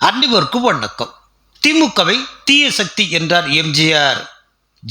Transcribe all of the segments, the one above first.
அனைவருக்கும் வணக்கம். திமுகவை தீய சக்தி என்றார் எம்ஜிஆர்.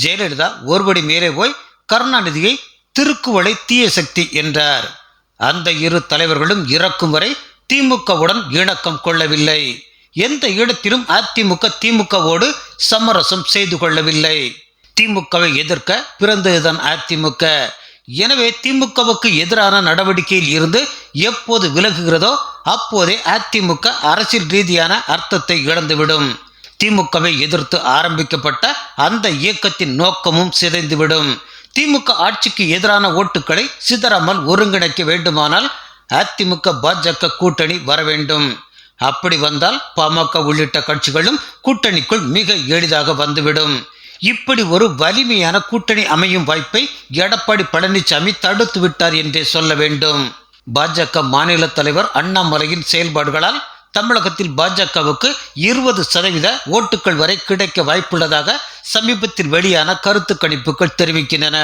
ஜெயலலிதா ஒருபடி மேலே போய் கருணாநிதியை திருக்குவளை தீய சக்தி என்றார். அந்த இரு தலைவர்களும் இறக்கும் வரை திமுகவுடன் இணக்கம் கொள்ளவில்லை. எந்த இடத்திலும் அதிமுக திமுகவோடு சமரசம் செய்து கொள்ளவில்லை. திமுகவை எதிர்க்க பிறந்ததுதான் அதிமுக. எனவே திமுகவுக்கு எதிரான நடவடிக்கையில் இருந்து எப்போது விலகுகிறதோ அப்போதே அதிமுக அரசியல் ரீதியான அர்த்தத்தை இழந்துவிடும். திமுகவை எதிர்த்து ஆரம்பிக்கப்பட்ட அந்த இயக்கத்தின் நோக்கமும் சிதைந்துவிடும். திமுக ஆட்சிக்கு எதிரான ஓட்டுகளை சிதறாமல் ஒருங்கிணைக்க வேண்டுமானால் அதிமுக பாஜக கூட்டணி வர வேண்டும். அப்படி வந்தால் பாமக உள்ளிட்ட கட்சிகளும் கூட்டணிக்குள் மிக எளிதாக வந்துவிடும். இப்படி ஒரு வலிமையான கூட்டணி அமையும் வாய்ப்பை எடப்பாடி பழனிசாமி தடுத்து விட்டார் என்றே சொல்ல வேண்டும். பாஜக மாநில தலைவர் அண்ணாமலையின் செயல்பாடுகளால் தமிழகத்தில் பாஜகவுக்கு இருபது சதவீத ஓட்டுகள் வரை கிடைக்க வாய்ப்புள்ளதாக சமீபத்தில் வெளியான கருத்து கணிப்புகள் தெரிவிக்கின்றன.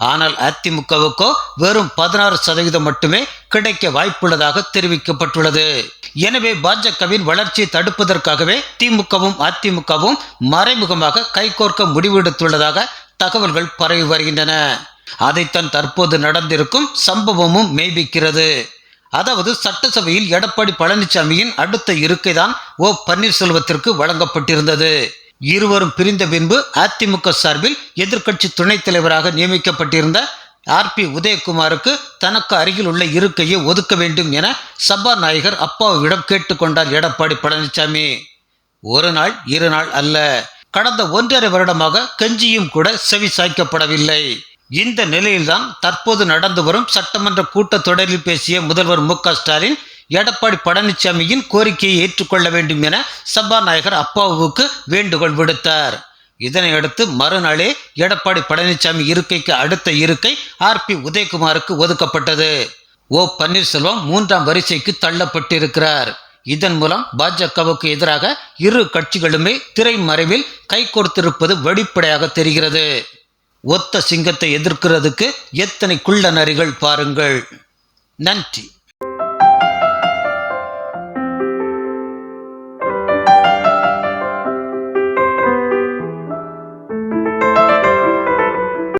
ஆனால் அதிமுகவுக்கோ வெறும் பதினாறு சதவீதம் மட்டுமே கிடைக்க வாய்ப்புள்ளதாக தெரிவிக்கப்பட்டுள்ளது. எனவே பாஜகவின் வளர்ச்சியை தடுப்பதற்காகவே திமுகவும் அதிமுகவும் மறைமுகமாக கைகோர்க்க முடிவெடுத்துள்ளதாக தகவல்கள் பரவி வருகின்றன. அதைத்தான் தற்போது நடந்திருக்கும் சம்பவமும் மெய்பிக்கிறது. அதாவது சட்டசபையில் எடப்பாடி பழனிசாமியின் அடுத்த இருக்கைதான் ஓ பன்னீர்செல்வத்திற்கு வழங்கப்பட்டிருந்தது. இருவரும் பிரிந்த பின்பு அதிமுக சார்பில் எதிர்க்கட்சி துணைத் தலைவராக நியமிக்கப்பட்டிருந்த ஆர் பி உதயகுமாருக்கு தனக்கு அருகில் உள்ள இருக்கையை ஒதுக்க வேண்டும் என சபாநாயகர் அப்பாவிடம் கேட்டுக்கொண்டார் எடப்பாடி பழனிசாமி. ஒரு நாள் இரு நாள் அல்ல. கடந்த ஒன்றரை வருடமாக கஞ்சியும் கூட செவி சாய்க்கப்படவில்லை. இந்த நிலையில்தான் தற்போது நடந்து வரும் சட்டமன்ற கூட்டத்தொடரில் பேசிய முதல்வர் மு க ஸ்டாலின் எடப்பாடி பழனிசாமியின் கோரிக்கையை ஏற்றுக்கொள்ள வேண்டும் என சபாநாயகர் அப்பாவுக்கு வேண்டுகோள் விடுத்தார். இதனையடுத்து மறுநாளே எடப்பாடி பழனிசாமி இருக்கைக்கு அடுத்த இருக்கை ஆர் பி உதயகுமாருக்கு ஒதுக்கப்பட்டது. ஓ பன்னீர்செல்வம் மூன்றாம் வரிசைக்கு தள்ளப்பட்டிருக்கிறார். இதன் மூலம் பாஜகவுக்கு எதிராக இரு கட்சிகளுமே திரைமறைவில் கைகோர்த்திருப்பது வெளிப்படையாக தெரிகிறது. ஒத்த சிங்கத்தை எதிர்க்கிறதுக்கு எத்தனை குள்ள நரிகள் பாருங்கள். நன்றி.